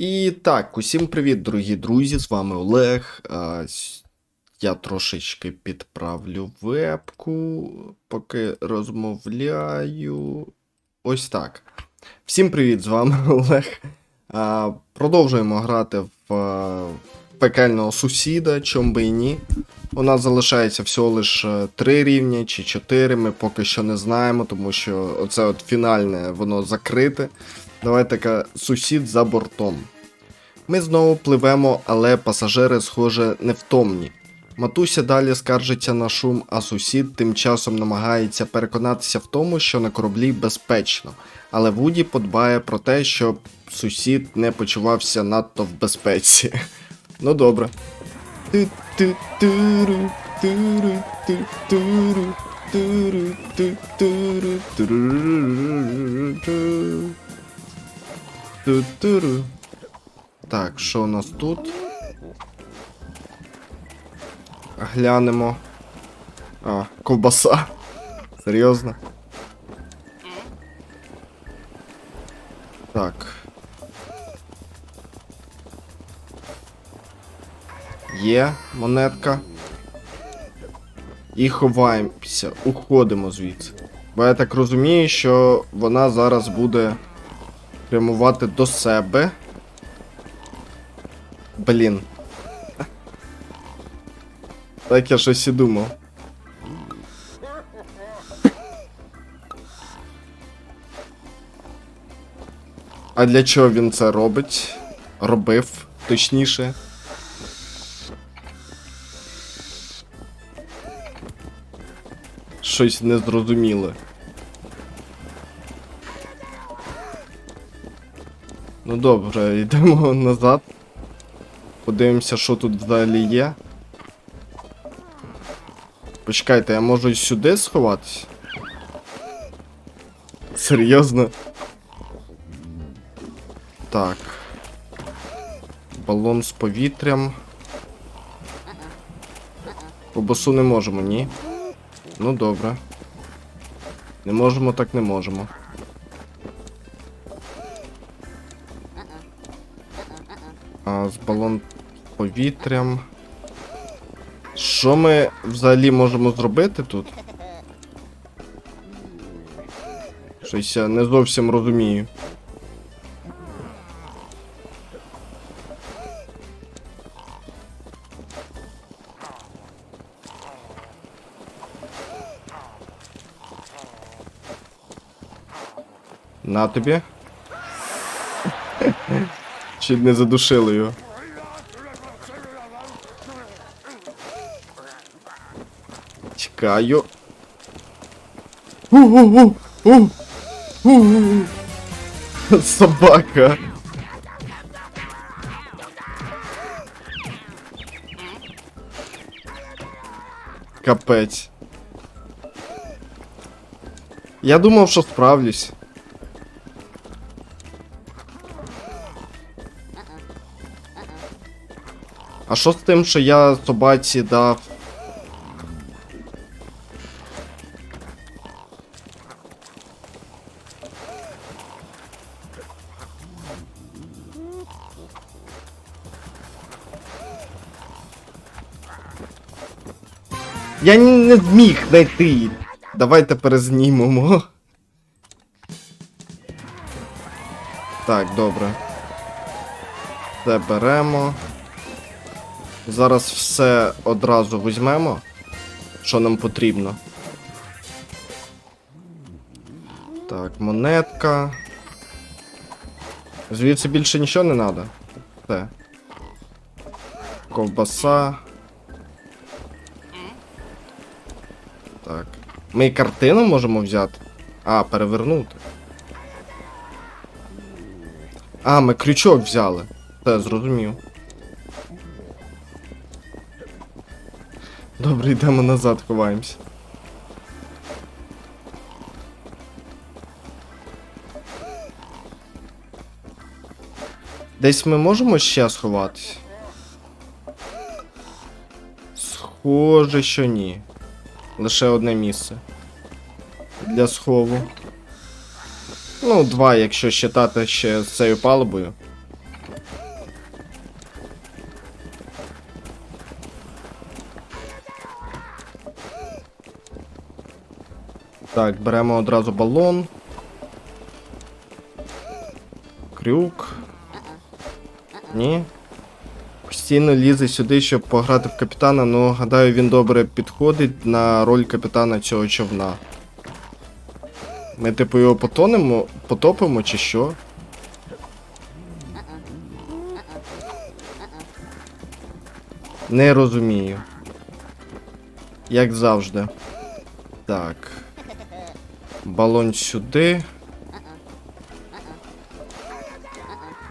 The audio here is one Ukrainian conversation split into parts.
І так, усім привіт, дорогі друзі! З вами Олег. Я трошечки підправлю вебку, поки розмовляю. Ось так. Всім привіт, з вами Олег. Продовжуємо грати в пекельного сусіда, чом би і ні. У нас залишається всього лише 3 рівні чи 4, ми поки що не знаємо, тому що оце от фінальне воно закрите. Давайте-ка сусід за бортом. Ми знову пливемо, але пасажири, схоже, невтомні. Матуся далі скаржиться на шум, а сусід тим часом намагається переконатися в тому, що на кораблі безпечно. Але Вуді подбає про те, щоб сусід не почувався надто в безпеці. Ну добре. Ту-туру. Так, що у нас тут? Глянемо. А, ковбаса. Серйозно? Так. Є монетка. І ховаємося, уходимо звідси. Бо я так розумію, що вона зараз буде прямувати до себе. Блін. Так я щось і думав. А для чого він це робить? Робив, точніше. Щось незрозуміле. Ну добре, йдемо назад. Подивимося, що тут взагалі є. Почекайте, я можу й сюди сховатись? Серйозно? Так. Балон з повітрям. Кобасу не можемо, ні? Ну добре. Не можемо, так не можемо. А, з балон повітрям. Що ми взагалі можемо зробити тут? Щось я не зовсім розумію. На тобі. Чуть не задушили його. Чекаю. Собака. Капець. Я думав, що справлюсь. Що з тим, що я собаці дав? Я не зміг знайти. Давайте перезнімемо. Так, добре. Це беремо. Зараз все одразу візьмемо, що нам потрібно. Так, монетка. Звідси більше нічого не треба. Все. Ковбаса. Так. Ми і картину можемо взяти. А, перевернути. А, ми крючок взяли. Все, зрозумів. Добре, йдемо назад, ховаємося. Десь ми можемо ще сховатись? Схоже, що ні. Лише одне місце. Для схову. Ну, два, якщо считати ще з цією палубою. Так, беремо одразу балон. Крюк. Ні. Постійно лізе сюди, щоб пограти в капітана, ну гадаю, він добре підходить на роль капітана цього човна. Ми, типу, його потонемо, потопимо чи що? Не розумію. Як завжди. Так. Балон сюди.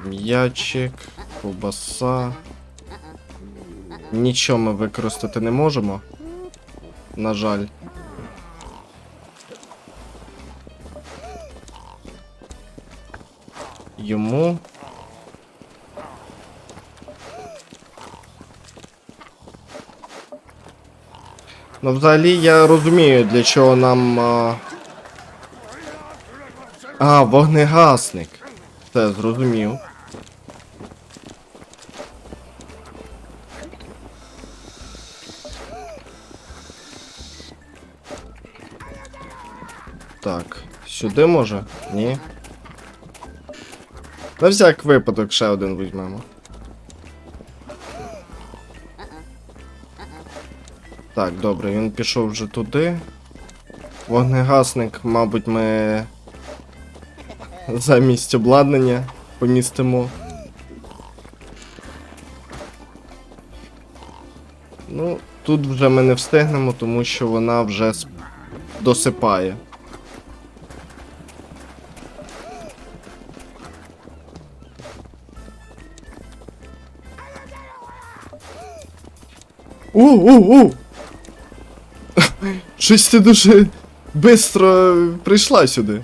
М'ячик, ковбаса. Нічого ми використати не можемо. На жаль. Йому. Ну, взагалі я розумію, для чого нам. А, а вогнегасник. Все, зрозумів. Так, сюди може? Ні. На всяк випадок ще один візьмемо. Так, добре, він пішов вже туди. Вогнегасник, мабуть, ми замість обладнання помістимо. Ну, тут вже ми не встигнемо, тому що вона вже досипає. У, у, у! Щось ти дуже бистро прийшла сюди.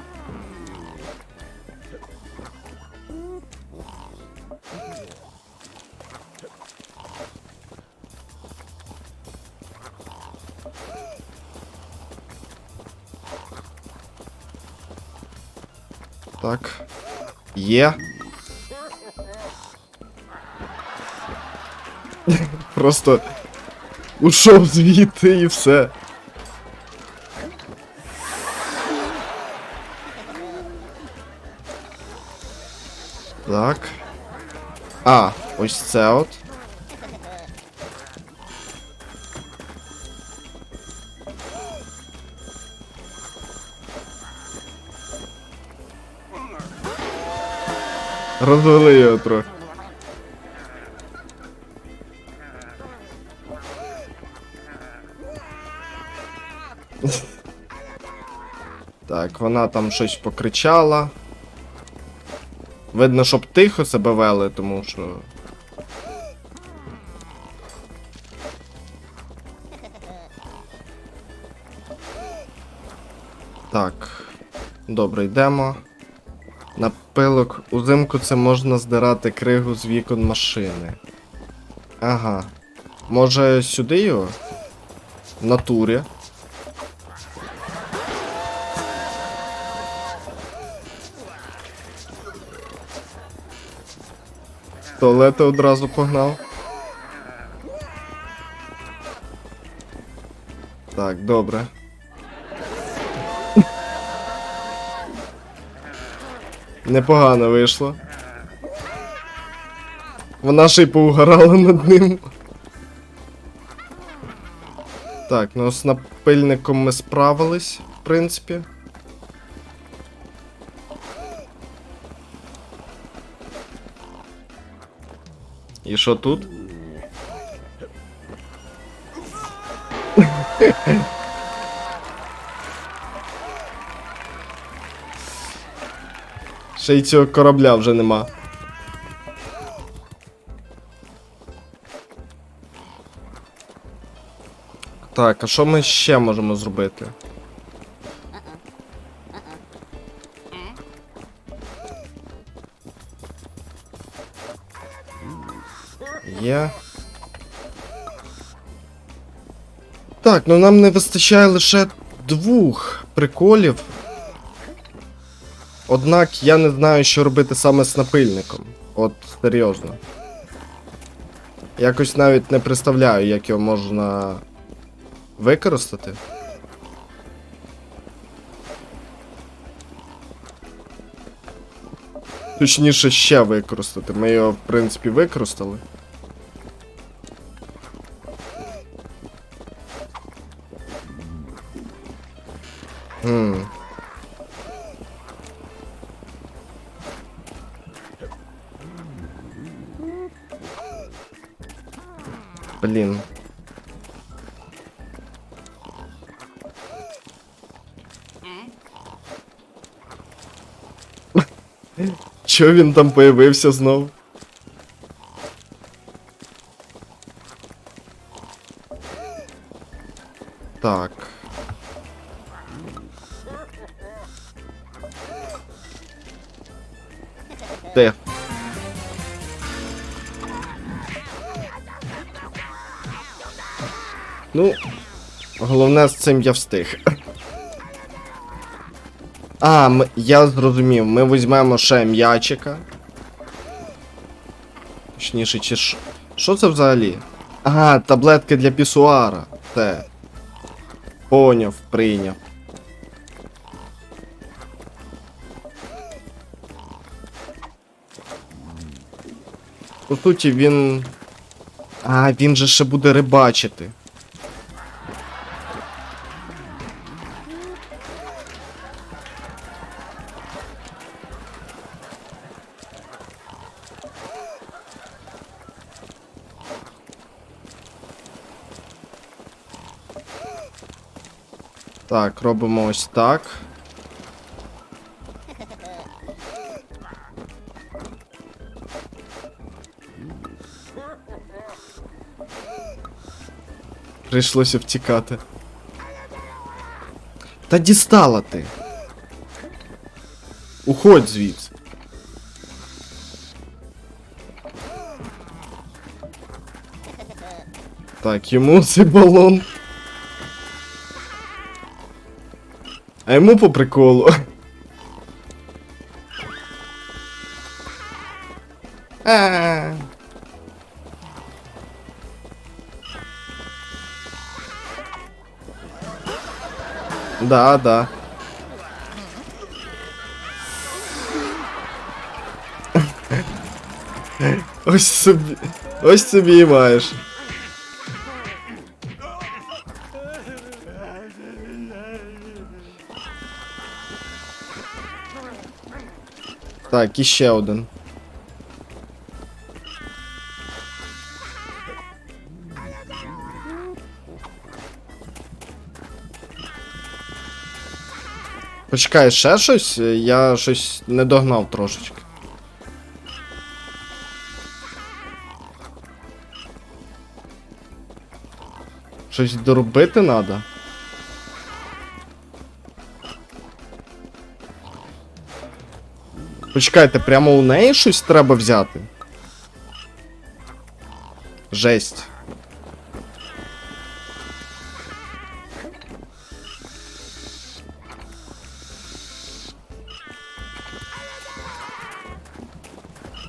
Так. Є. Просто ушов звідти і все. Так. А, ось це от. Розвели його трохи. Так, вона там щось покричала. Видно, щоб тихо себе вели, тому що. Так. Добре, йдемо. Пилок узимку це можна здирати кригу з вікон машини. Ага. Може сюди його? В натурі. Туалети одразу погнав. Так, добре. Непогано вийшло. Вона ще й поугарала над ним. Так, ну з напильником ми справились, в принципі. І що тут? Ще й цього корабля вже нема. Так, а що ми ще можемо зробити? Є. Так, ну нам не вистачає лише двох приколів. Однак я не знаю, що робити саме з напильником. От серйозно. Якось навіть не представляю, як його можна використати. Точніше, ще використати. Ми його, в принципі, використали. Хм. Блін. Чо він там появився знов? Так. Де? Ну, головне з цим я встиг. А, м- я зрозумів, ми візьмемо ще м'ячика. Точніше, чи що? Що це взагалі? Ага, таблетки для пісуара. Це. Поняв, прийняв. По суті, він. А, він же ще буде рибачити. Так, робимо ось так. Прийшлося втікати. Та дістала ти. Уходь звідси. Так, йому цей балон. А йому по приколу. Да, да. Ось собі. Ось собі і маєш. Так, іще один. Почекай, ще щось? Я щось не догнав трошечки. Щось доробити треба? Почекайте, прямо у неї щось треба взяти? Жесть.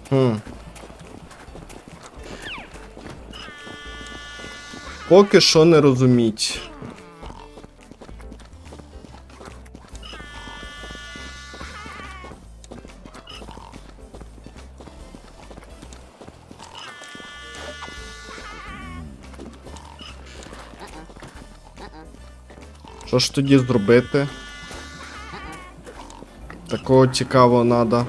Хм. Поки що не розуміть. Що ж тоді зробити? Такого цікавого надо.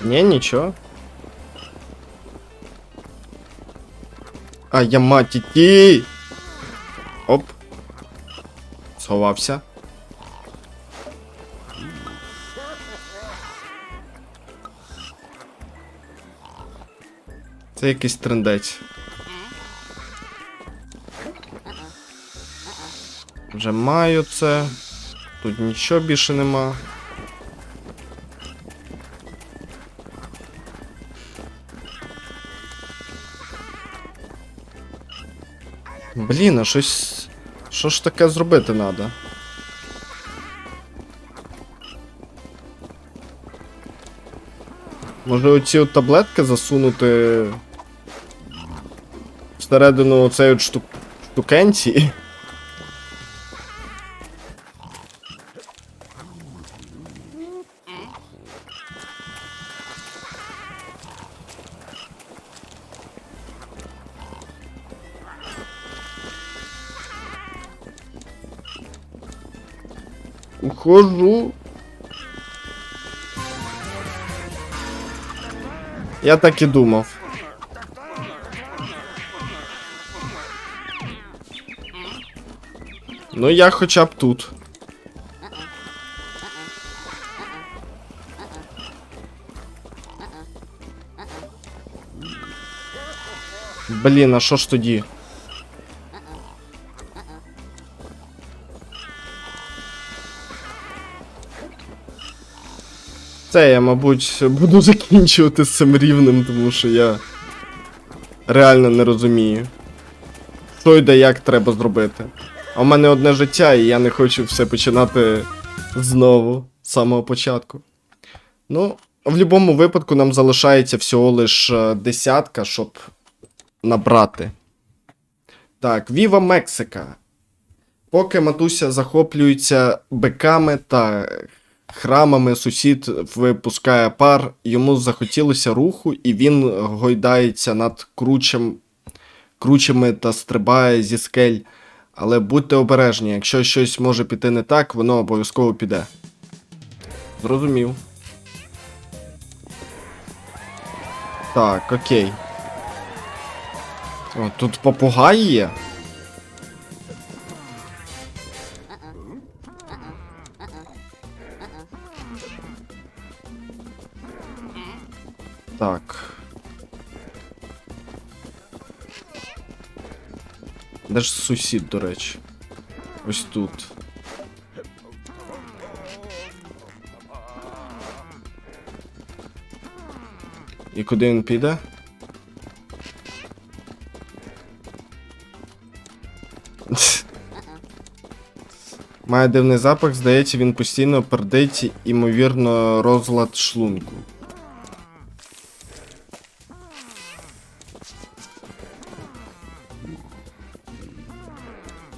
Ні, нічого. А, я мать іти! Оп. Сховався. Це якийсь трендець. Вже маю це. Тут нічого більше нема. Блін, а щось. Що ж таке зробити треба? Може оці от таблетки засунути всередину от штук... штукенці? Ухожу. Я так і думав. Ну, я хоча б тут. Блін, а що ж тоді? Це я, мабуть, буду закінчувати з цим рівнем, тому що я реально не розумію. Що йде, як треба зробити. А в мене одне життя, і я не хочу все починати знову, з самого початку. Ну, в будь-якому випадку нам залишається всього лиш десятка, щоб набрати. Так, Віва Мексика. Поки матуся захоплюється биками та храмами, сусід випускає пар, йому захотілося руху, і він гойдається над кручем, кручами та стрибає зі скель. Але будьте обережні, якщо щось може піти не так, воно обов'язково піде. Зрозумів. Так, окей. О, тут попугай є. Так. Де ж сусід, до речі? Ось тут. І куди він піде? Має дивний запах, здається, він постійно пердить, імовірно, розлад шлунку.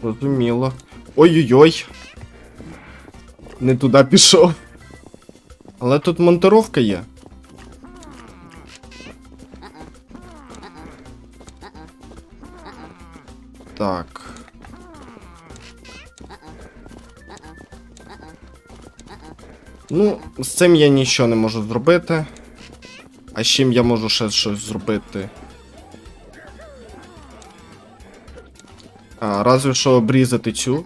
Розуміло. Ой-ой-ой. Не туди пішов. Але тут монтировка є. Так. Ну, з цим я нічого не можу зробити. А з чим я можу ще щось зробити? А, разве що обрізати цю.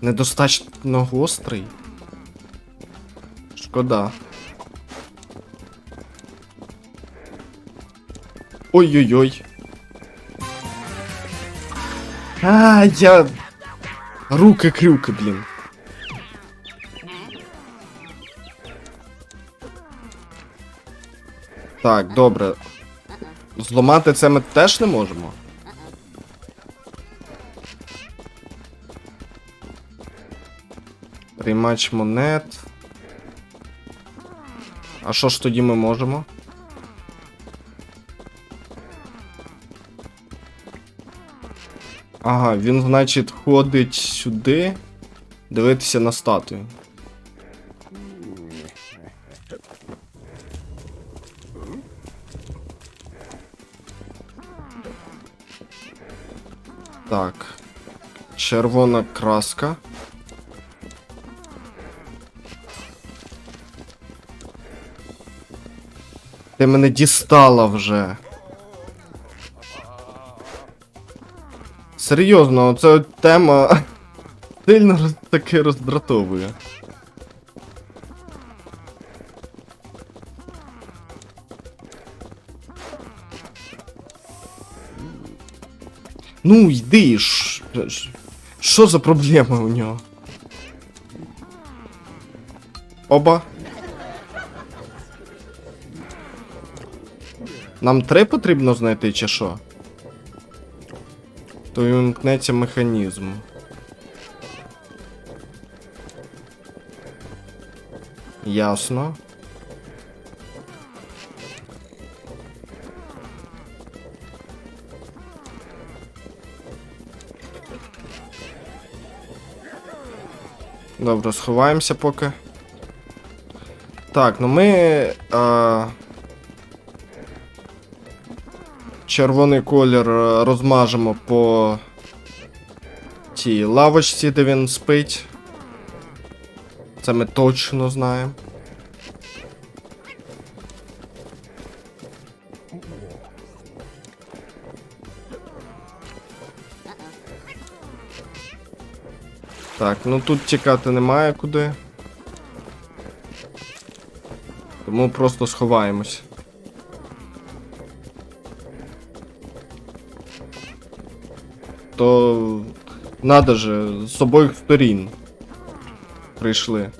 Недостатньо гострий. Шкода. Ой-ой-ой. А, я. Руки-крюки, блін. Так, добре. Зламати це ми теж не можемо. Приймач монет. А що ж тоді ми можемо? Ага, він, значить, ходить сюди. Дивитися на статую. Так. Червона краска. Ти мене дістала вже. Серйозно, це тема сильно роз... таки роздратовує. Ну, йди, ш- що за проблема у нього? Оба. Нам три потрібно знайти, чи що? то вимкнеться механізм. Ясно. Добре, сховаємося поки. Так, ну ми. А... Червоний колір е, розмажемо по тій лавочці, де він спить. Це ми точно знаємо. Так, ну тут тікати немає куди. Тому просто сховаємось. То надо же, з обох сторін прийшли.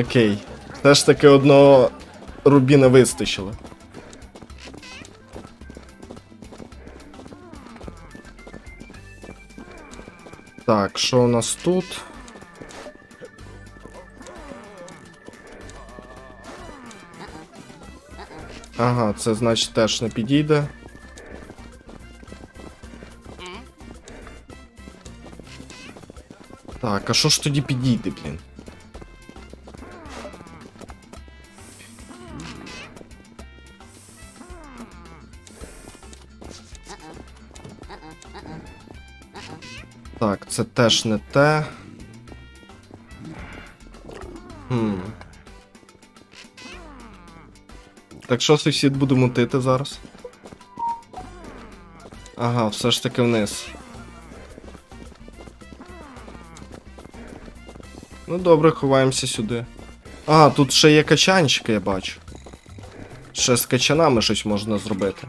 Окей. Все ж таки одного рубіна вистачило. Так, що у нас тут? Ага, це значить теж не підійде. Так, а що ж тоді підійде, блін? Це теж не те. Хм. Так що сусід буде мутити зараз? Ага, все ж таки вниз. Ну добре, ховаємося сюди. А, тут ще є качанчики, я бачу. Ще з качанами щось можна зробити.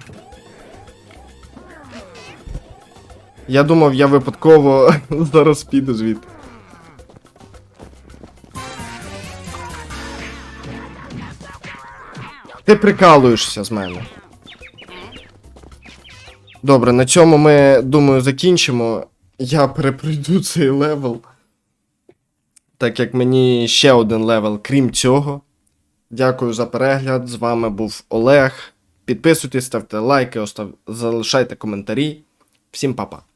Я думав, я випадково зараз піду звідти. Ти прикалуєшся з мене. Добре, на цьому ми, думаю, закінчимо. Я перепройду цей левел. Так як мені ще один левел, крім цього. Дякую за перегляд. З вами був Олег. Підписуйтесь, ставте лайки, остав... залишайте коментарі. Всім па-па.